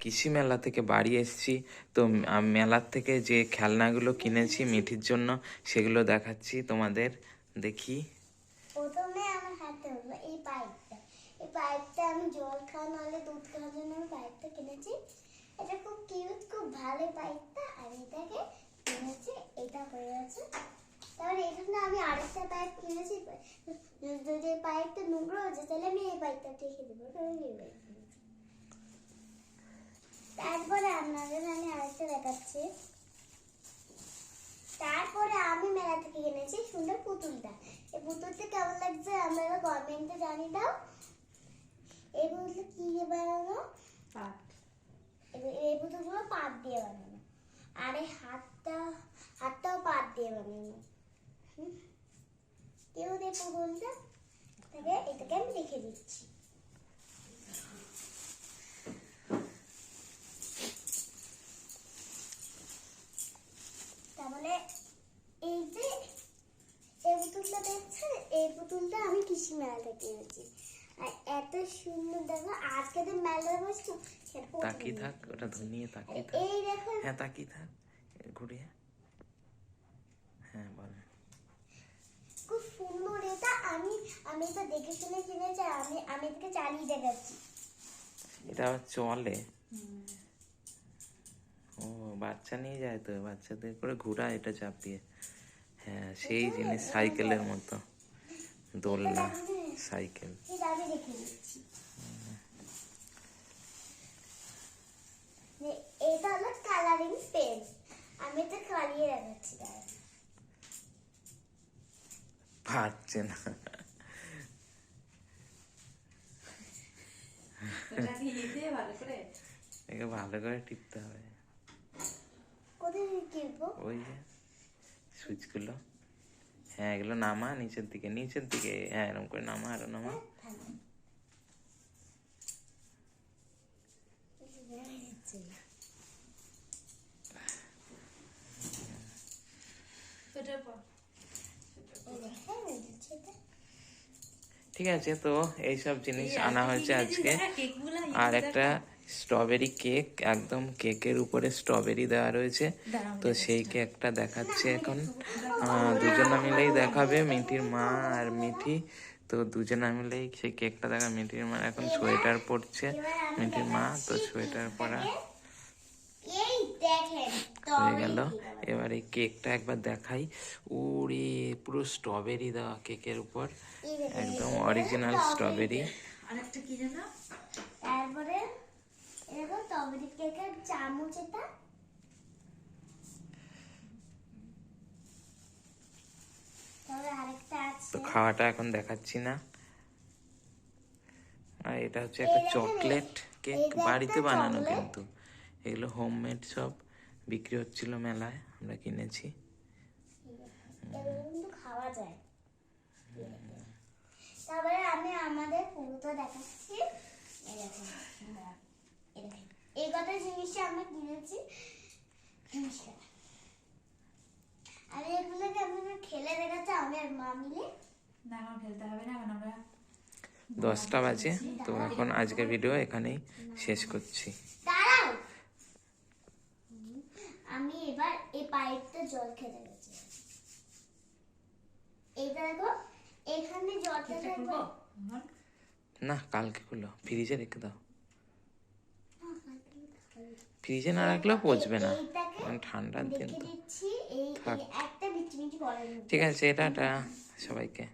কৃষি মেলা থেকে বাড়ি এসেছি। তো মেলার থেকে যে খেলনাগুলো কিনেছি মিঠির জন্য, সেগুলো দেখাচ্ছি তোমাদের। দেখি। প্রথমে এই পাইপটা। এই পাইপটা আমি জল খাওয়া দুধ খাওয়ার জন্য আমি পাইপটা কিনেছি। খুব ভালো পাইপটা। কিনেছি, এটা হয়ে জন্য আমি আরেকটা পাইপ কিনেছি। যদি পাইপটা নোংরা হয়েছে তাহলে আমি এই পাইপটা রেখে দেবো ওটা আমি এই পাইপ কিনেছি। তারপরে আপনাদের আমি আরেকটা দেখাচ্ছি। তারপরে আমি মেলা থেকে কিনেছি সুন্দর পুতুলটা। এই পুতুলটা কেমন লাগছে আপনারা কমেন্টে জানিয়ে দাও। এই পুতুলটা কি দিয়ে বানানো? এই- পুতুলগুলো পাট দিয়ে বানানো। আর এই হাতটা হাতটাও পাট দিয়ে বানানো। কেউ এই পুতুলটা? তাকে এটাকে আমি রেখে দিচ্ছি। তাহলে এই যে এই পুতুলটা দেখছেন? এই পুতুলটা আমি কৃষি মেলা থেকে এনেছি। আর এত সুন্দর দেখো আজকে তো মেলা বসছো তাকিয়ে থাক ওটা ধনিয়ে তাকিয়ে থাক। এই দেখো। হ্যাঁ তাকিয়ে থাক ঘুরিয়ে হ্যাঁ বল। খুব সুন্দর এটা আমি আমি এটা দেখে শুনে কিনেছি আমি আমি এটাকে চালিয়ে দেখাচ্ছি। এটা চলে। ও বাচ্চা নিয়ে যায় তো বাচ্চাদের করে ঘোরা এটা চাপিয়ে। হ্যাঁ সেই জিনিস সাইকেলের মতো। দোলনা সাইকেল। এটা কালারিং পেন আমি কালিয়ে না। ভালো করে টিপতে হবে। কোথায় কিনবো ওই যে সুইচগুলো হ্যাঁ এগুলো নামা নিচের দিকে নিচের দিকে। হ্যাঁ এরকম করে নামা আরও নামা। ঠিক আছে তো এইসব জিনিস আনা হয়েছে আজকে। আর একটা স্ট্রবেরি কেক একদম কেকের উপরে স্ট্রবেরি দেওয়া রয়েছে। তো সেই কেকটা দেখাচ্ছে এখন। দুজনা মিলেই দেখাবে মিঠির মা আর মিঠি। তো দুজনা মিলেই সেই কেকটা দেখা। মিঠির মা এখন সোয়েটার পরছে। মিঠির মা তো সোয়েটার পরা হয়ে গেল। এবার এই কেকটা একবার দেখাই। ওরে পুরো স্ট্রবেরি দেওয়া কেকের উপর। একদম অরিজিনাল স্ট্রবেরি। আরেকটা কি জানো কেকের চামচ এটা? তো খাওয়াটা এখন দেখাচ্ছি না। আর এটা হচ্ছে একটা চকলেট কেক বাড়িতে বানানো কিন্তু। এগুলো হোমমেড সব বিক্রি হচ্ছিল মেলায় আমরা কিনেছি। খাওয়া যায়। তারপরে আমি আমাদের পুরোটা দেখাচ্ছি। এই কটা জিনিসটা আমরা কিনেছি। এগুলোকে খেলে দেখাচ্ছি? আমি আর মা মিলে? না এখন খেলতে হবে না এখন আমরা দশটা বাজে তো এখন আজকের ভিডিও এখানেই শেষ করছি। আমি এবার এই পাইপটা জল খেতে গেছি এইটা দেখো এখানে জলটা না কালকে খুলো। ফ্রিজে রেখে দাও। ফ্রিজে না রাখলেও পচবে না। ঠান্ডার দিন তো। থাক। ঠিক আছে এটা সবাইকে।